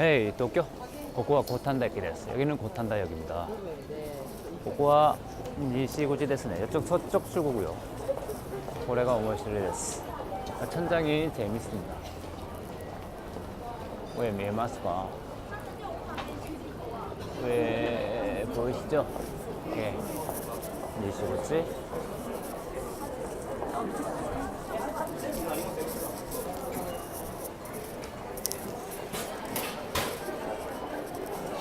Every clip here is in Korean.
헤이 도쿄? 고코와 고탄다역이 됐어 여기는 고탄다 역입니다. 고코와 니시고지 데스네. 이쪽 서쪽 출구고요. 고래가 오모시리 데스. 천장이 재밌습니다. 왜 미에마스까 왜 보이시죠? 예. 니시고지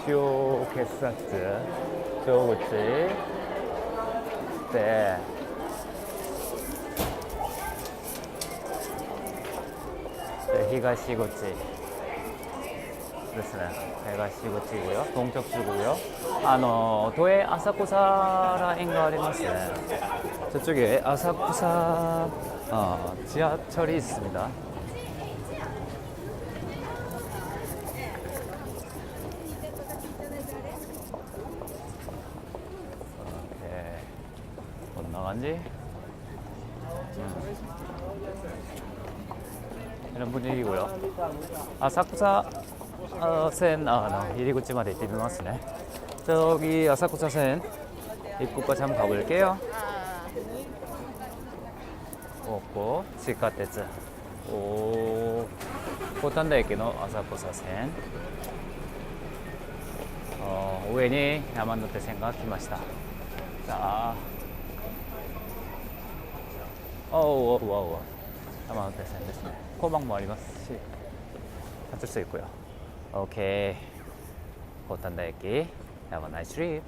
쇼 캐사트 쇼고치 네 네, 히가시고치 ですね東口goo요 동쪽 출구고요 아, の都営浅草ラインがありますね 저쪽에 아사쿠사 어, 지하철이 있습니다 건너간지 음. 이런 분위기고요 아사쿠사 어, 線あの入り口まで行ってみますね 저기 아사쿠사 線 입구까지 한번 가볼게요 오고 지하철 오 고탄다駅の 아사쿠사 線 어, 上に山手線が来ました자 어우 어우 어우 아마 됐어요 됐어요 호박 머리 맛이 다칠 수 있고요. 오케이. 보탄 달기. 야번 나이스 트립